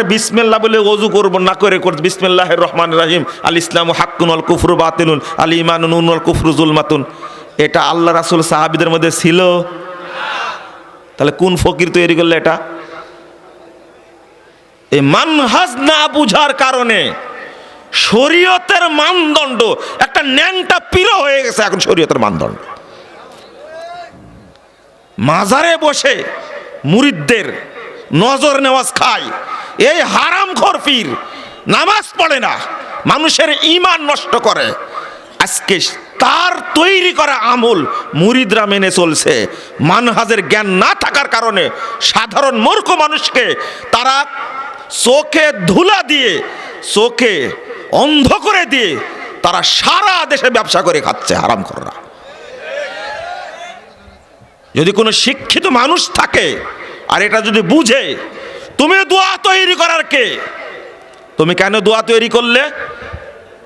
আরে বিসমিল্লাহ বলে অজু করব, না করে করতে বিসমিল্লাহ রহমান রাহিম। আল ইসলাম হাক্কুন আল কুফরু বাতিলুন। আল ইমানুন আল কুফরু জুলমাতুন। এটা আল্লাহ রাসুল সাহাবিদের মধ্যে ছিল? তাহলে কোন ফকির তৈরি করলে এটা? এই মানহাজ না বুঝার কারণে শরীয়তের মানদণ্ড, একটা ন্যাংটা পিরো হয়ে গেছে এখন শরীয়তের মানদণ্ড। মাজারে বসে মুরিদদের নজর নেওয়াজ খায়। এই হারাম খরফির নামাজ পড়ে না, মানুষের ইমান নষ্ট করে। আজকে তার তৈরি করা আমল মুরিদরা মেনে চলছে। মানহাজের জ্ঞান না থাকার কারণে সাধারণ মূর্খ মানুষকে তারা চোখে ধুলা দিয়ে, চোখে অন্ধ করে দিয়ে তারা সারা দেশে ব্যবসা করে খাচ্ছে হারাম কররা যদি কোনো শিক্ষিত মানুষ থাকে, আর এটা যদি বুঝে তুমি দোয়া তৈরি করার কে? তুমি কেন দোয়া তৈরি করলে?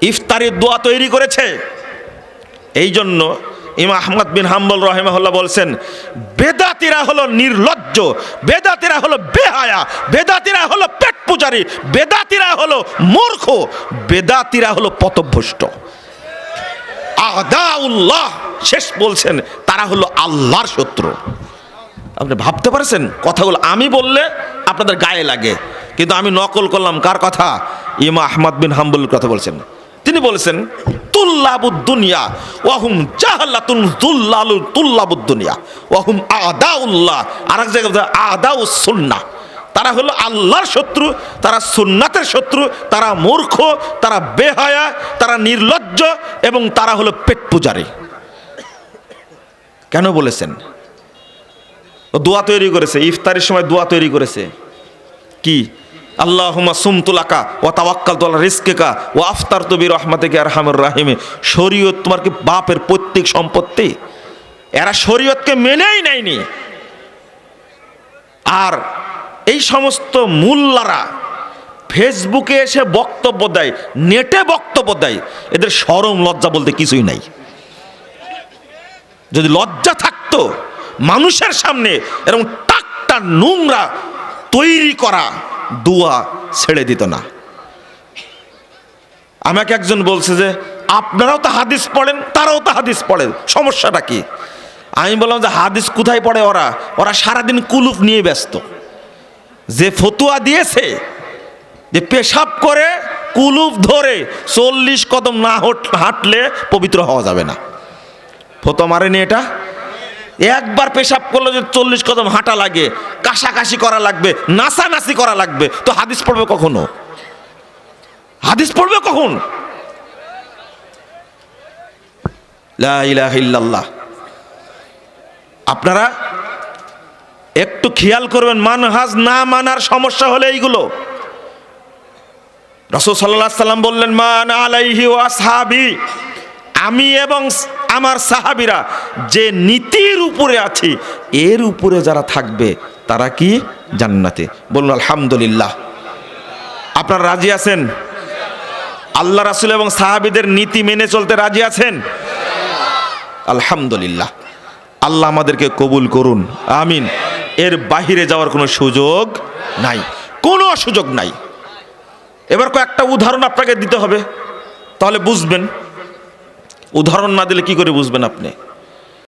ইফতারির দোয়া তৈরি করেছে? এই জন্য ইমা আহমদ বিন হাম্বল রহেমাহুল্লাহ বলছেন, বেদাতিরা হলো নির্লজ্জ, বেদাতিরা হলো বেহায়া, বেদাতিরা হলো পেট পূজারি, বেদাতিরা হলো মূর্খ, বেদাতিরা হলো পথভ্রষ্ট। আদাউল্লাহ, শেষ বলছেন, তারা হলো আল্লাহর শত্রু। আপনি ভাবতে পারছেন? কথাগুলো আমি বললে আপনাদের গায়ে লাগে। কিন্তু আমি নকল করলাম কার কথা? ইমা আহমদ বিন হাম্বুল কথা বলছেন। তিনি বলেছেন, তুল্লাবুদ দুনিয়া, ওয়াহুম জাহালাতুন তুল্লালু তুল্লাবুদ দুনিয়া, ওয়াহুম আদাউল্লাহ। আর এক জায়গায় তারা হলো আল্লাহর শত্রু, তারা সুন্নাতের শত্রু, তারা মূর্খ, তারা বেহায়া, তারা নির্লজ্জ এবং তারা হলো পেট পূজারী। কেন বলেছেন? দোয়া তৈরি করেছে, ইফতারের সময় দোয়া তৈরি করেছে। কি? আল্লাহুমা সুমতুলাকা ও তাওয়াক্কাল তোলা রিস্কেকা ও আফতার তবি রহমাতেকে আর হামর রাহিমে শরীয়ত তোমার কি বাপের পৈতৃক সম্পত্তি? এরা শরীয়তকে মেনেই নেয়নি। আর এই সমস্ত মোল্লারা ফেসবুকে এসে বক্তব্য দেয়, নেটে বক্তব্য দেয়, এদের সরম লজ্জা বলতে কিছুই নাই। যদি লজ্জা থাকতো মানুষের সামনে, এরকম টাকটা নোংরা তৈরি করা দোয়া ছেড়ে দিত না। আমাকে একজন বলছে যে, আপনারাও তো হাদিস পড়েন, তারাও তো হাদিস পড়েন সমস্যাটা কি? আমি বললাম যে, হাদিস কোথায় পড়ে ওরা? ওরা সারাদিন কুলুপ নিয়ে ব্যস্ত। যে ফতুয়া দিয়েছে, যে পেশাব করে কুলুপ ধরে চল্লিশ কদম না হট- হাঁটলে পবিত্র হওয়া যাবে না। ফতো মারেনি এটা? একবার পেশাব করলে যে চল্লিশ কদম হাঁটা লাগে, কাশাকাশি করা লাগবে নাসানাসি করা লাগবে, তো হাদিস পড়বে কখনো? হাদিস পড়বে কখন? আপনারা একটু খেয়াল করবেন, মানহাজ না মানার সমস্যা হলে এইগুলো। সাল্লাহ সাল্লাম বললেন, মান আলাইহি ওয়া সাহাবি আমি এবং আমার সাহাবিরা যে নীতির উপরে আছে, এর উপরে যারা থাকবে, তারা কি? জান্নাতে। বলুন, আলহামদুলিল্লাহ। আপনারা রাজি আছেন? আল্লাহ রাসুল এবং সাহাবিদের নীতি মেনে চলতে রাজি আছেন? আলহামদুলিল্লাহ। আল্লাহ আমাদেরকে কবুল করুন। আমিন। এর বাহিরে যাওয়ার কোনো সুযোগ নাই। কোনো সুযোগ নাই। এবার কয়েকটা উদাহরণ আপনাকে দিতে হবে। তাহলে বুঝবেন। উদাহরণ না দিলে কি করে বুঝবেন আপনি?